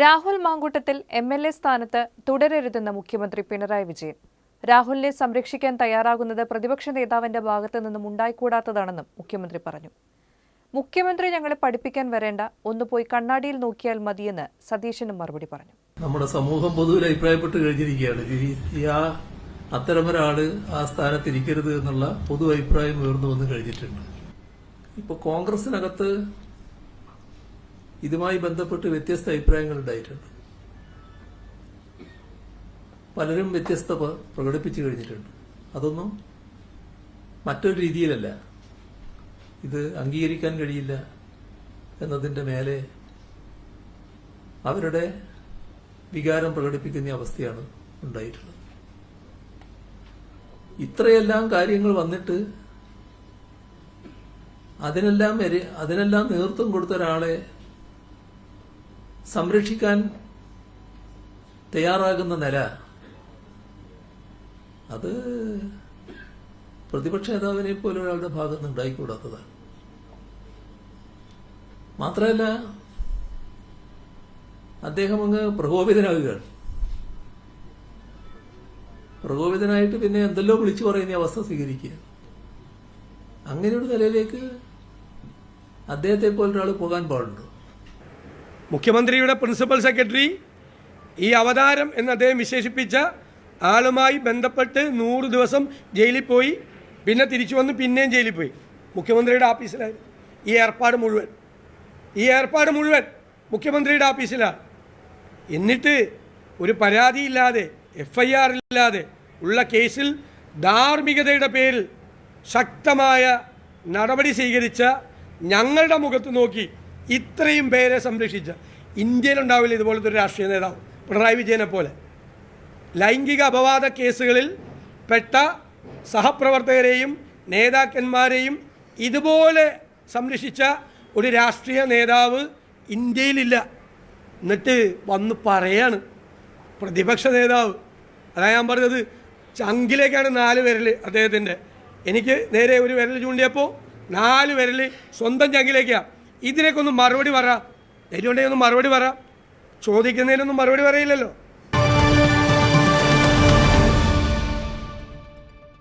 Rahul Mankoottathil M L A സ്ഥാനത്ത് തുടരരുതെന്ന് മുഖ്യമന്ത്രി പിണറായി വിജയൻ. രാഹുലിനെ സംരക്ഷിക്കാൻ തയ്യാറാകുന്നത് പ്രതിപക്ഷ നേതാവിന്റെ ഭാഗത്തു നിന്നും ഉണ്ടായിക്കൂടാത്തതാണെന്നും മുഖ്യമന്ത്രി പറഞ്ഞു. മുഖ്യമന്ത്രി ഞങ്ങളെ പഠിപ്പിക്കാൻ വരേണ്ട ഒന്ന് പോയി കണ്ണാടിയിൽ നോക്കിയാൽ മതിയെന്ന് സതീശനും മറുപടി പറഞ്ഞു. നമ്മുടെ സമൂഹം പൊതുവിൽ അഭിപ്രായപ്പെട്ട് കഴിഞ്ഞിരിക്കുകയാണ്. ആ അത്തരമൊരാൾ ആ സ്ഥാനത്ത് ഇരിക്കരുത് എന്നുള്ള പൊതു അഭിപ്രായം ഉയർന്നു വന്ന് കഴിഞ്ഞിട്ടുണ്ട്. ഇപ്പൊ കോൺഗ്രസിനകത്ത് ഇതുമായി ബന്ധപ്പെട്ട് വ്യത്യസ്ത അഭിപ്രായങ്ങൾ ഉണ്ടായിട്ടുണ്ട്. പലരും വ്യത്യസ്ത പ്രകടിപ്പിച്ചു കഴിഞ്ഞിട്ടുണ്ട്. അതൊന്നും മറ്റൊരു രീതിയിലല്ല. ഇത് അംഗീകരിക്കാൻ കഴിയില്ല എന്നതിന്റെ മേലെ അവരുടെ വികാരം പ്രകടിപ്പിക്കുന്ന അവസ്ഥയാണ് ഉണ്ടായിട്ടുള്ളത്. ഇത്രയെല്ലാം കാര്യങ്ങൾ വന്നിട്ട് അതിനെല്ലാം അതിനെല്ലാം നേതൃത്വം കൊടുത്ത ഒരാളെ സംരക്ഷിക്കാൻ തയ്യാറാകുന്ന നില അത് പ്രതിപക്ഷ നേതാവിനെ പോലെ ഒരാളുടെ ഭാഗത്ത് ഉണ്ടായിക്കൂടാത്തതാണ്. മാത്രമല്ല അദ്ദേഹം അങ്ങ് പ്രകോപിതനാകുകയാണ് പ്രകോപിതനായിട്ട് പിന്നെ എന്തെല്ലോ വിളിച്ചു പറയുന്ന അവസ്ഥ സ്വീകരിക്കുക അങ്ങനെ ഒരു നിലയിലേക്ക് അദ്ദേഹത്തെ പോലെ ഒരാൾ പോകാൻ പാടുണ്ടോ? മുഖ്യമന്ത്രിയുടെ പ്രിൻസിപ്പൽ സെക്രട്ടറി ഈ അവതാരം എന്ന് അദ്ദേഹം വിശേഷിപ്പിച്ച ആളുമായി ബന്ധപ്പെട്ട് നൂറ് ദിവസം ജയിലിൽ പോയി പിന്നെ തിരിച്ചു വന്ന് പിന്നെയും ജയിലിൽ പോയി. മുഖ്യമന്ത്രിയുടെ ഓഫീസിലായി ഈ ഏർപ്പാട് മുഴുവൻ. ഈ ഏർപ്പാട് മുഴുവൻ മുഖ്യമന്ത്രിയുടെ ഓഫീസിലാണ് എന്നിട്ട് ഒരു പരാതിയില്ലാതെ എഫ് ഐ ആർ ഇല്ലാതെ ഉള്ള കേസിൽ ധാർമ്മികതയുടെ പേരിൽ ശക്തമായ നടപടി സ്വീകരിച്ച ഞങ്ങളുടെ മുഖത്ത് നോക്കി ഇത്രയും പേരെ സംരക്ഷിച്ച ഇന്ത്യയിലുണ്ടാവില്ല ഇതുപോലത്തെ ഒരു രാഷ്ട്രീയ നേതാവ് പിണറായി വിജയനെ പോലെ. ലൈംഗിക അപവാദ കേസുകളിൽ പെട്ട സഹപ്രവർത്തകരെയും നേതാക്കന്മാരെയും ഇതുപോലെ സംരക്ഷിച്ച ഒരു രാഷ്ട്രീയ നേതാവ് ഇന്ത്യയിലില്ല. എന്നിട്ട് വന്ന് പറയാണ് പ്രതിപക്ഷ നേതാവ്. അതാ ഞാൻ പറഞ്ഞത് ചങ്കിലേക്കാണ് നാല് വിരൽ അദ്ദേഹത്തിന്റെ. എനിക്ക് നേരെ ഒരു വിരൽ ചൂണ്ടിയപ്പോൾ നാല് വിരൽ സ്വന്തം ചങ്കിലേക്കാണ് ഇതിനൊക്കെ ഒന്ന് മറുപടി പറ. ധൈര്യം ഉണ്ടെങ്കിൽ ഒന്ന് മറുപടി പറ. ചോദിക്കുന്നതിനൊന്നും മറുപടി പറയില്ലല്ലോ.